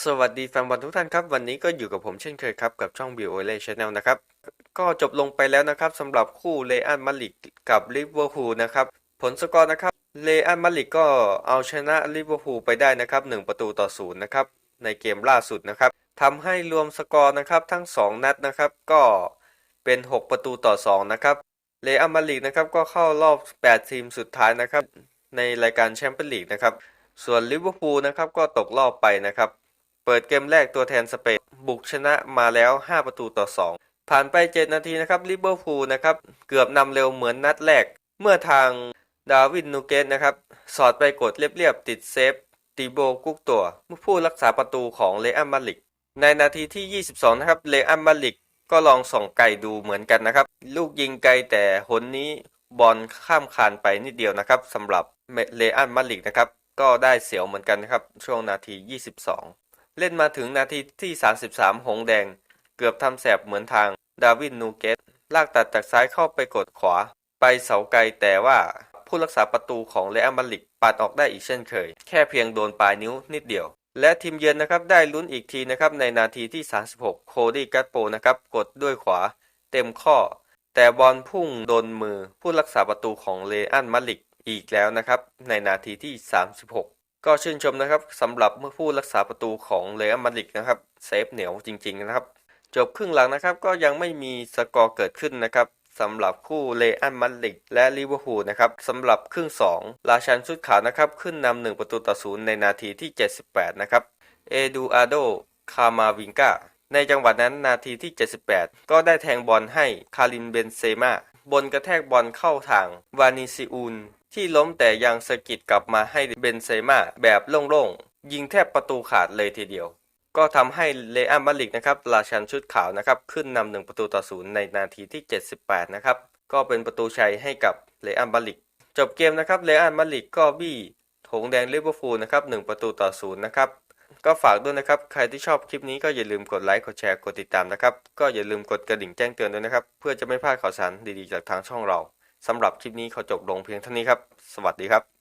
สวัสดีแฟนบอลทุกท่านครับ วันนี้ก็อยู่กับผมเช่นเคยครับ กับช่อง b ิวโอเล่ชาแนลนะครับ ก็จบลงไปแล้วนะครับสำหรับคู่เลอันมาลิกกับลิเวอร์พูลนะครับ ผลสกอร์นะครับเลอันมาลิกก็เอาชนะลิเวอร์พูลไปได้นะครับ1ประตูต่อศูนย์นะครับในเกมล่าสุดนะครับทำให้รวมสกอร์นะครับทั้ง 2 นัดนะครับก็เป็น 6 ประตูต่อ2นะครับเลอันมาลิกนะครับก็เข้ารอบ 8 ทีมสุดท้ายนะครับในรายการแชมเปี้ยนลีกนะครับส่วนลิเวอร์พูลนะครับก็ตกรอบไปนะครับ เปิดเกมแรกตัวแทนสเปนบุกชนะมาแล้ว 5 ประตูต่อ 2 ผ่านไป 7 นาทีนะครับลิเวอร์พูลนะครับเกือบนำเร็วเหมือนนัดแรก เมื่อทางดาวินนูเกตนะครับสอดไปกดเรียบๆติดเซฟติโบกุกตัวผู้รักษาประตูของเลอัมมาลิก ในนาทีที่ 22 นะครับเลอัมมาลิกก็ลองส่องไก่ดูเหมือนกันนะครับ ลูกยิงไกลแต่หนนี้บอลข้ามคานไปนิดเดียวนะครับสำหรับเลอัมมาลิกนะครับ ก็ได้เสียวเหมือนกันนะครับ ช่วงนาที 22 เล่นมาถึงนาทีที่ 33 หงแดง เกือบทำแสบเหมือนทางดาวินนูเกต ลากตัดจากซ้ายเข้าไปกดขวา ไปเสาไกลแต่ว่าผู้รักษาประตูของเรอัลมาดริดปัดออกได้อีกเช่นเคย แค่เพียงโดนปลายนิ้วนิดเดียว และทีมเยือนนะครับได้ลุ้นอีกทีนะครับในนาทีที่ 36 โคดี้กัตโปนะครับกดด้วยขวา เต็มข้อ แต่บอลพุ่งโดนมือผู้รักษาประตูของเรอัลมาดริดอีกแล้วนะครับในนาทีที่ 36 ก็ชื่นชมนะครับสำหรับเมื่อผู้รักษาประตูของเรอัลมาดริดนะครับเซฟเหนียวจริง ๆ นะครับ จบครึ่งหลังนะครับก็ยังไม่มีสกอร์เกิดขึ้นนะครับสำหรับคู่เลอันมาดริดและลิเวอร์พูลนะครับสำหรับครึ่ง 2 ราชันชุดขาวนะครับขึ้นนำหนึ่งประตูต่อศูนย์ในนาทีที่ 78 นะครับเอดูอาโดคามาวิงกาในจังหวะนั้นนาทีที่ 78 ก็ได้แทงบอลให้คารินเบนเซมาบนกระแทกบอลเข้าทางวานิซิอูน ที่ล้มแต่ยังสะกิดกลับมาให้เบนเซม่าแบบโล่งๆ ยิงแทบประตูขาดเลยทีเดียว ก็ทำให้เลอัมบาลิกนะครับราชันชุดขาวนะครับขึ้นนำหนึ่งประตูต่อศูนย์ในนาทีที่ 78 นะครับ ก็เป็นประตูชัยให้กับเลอัมบาลิก จบเกมนะครับเลอัมบาลิกก็บี้ถงแดงลิเวอร์พูลนะครับหนึ่งประตูต่อศูนย์นะครับก็ฝากด้วยนะครับ ใครที่ชอบคลิปนี้ก็อย่าลืมกดไลค์ กดแชร์ กดติดตามนะครับ ก็อย่าลืมกดกระดิ่งแจ้งเตือนด้วยนะครับ เพื่อจะไม่พลาดข่าวสารดีๆจากทางช่องเรา สำหรับคลิปนี้ขอจบลงเพียงเท่านี้ครับ สวัสดีครับ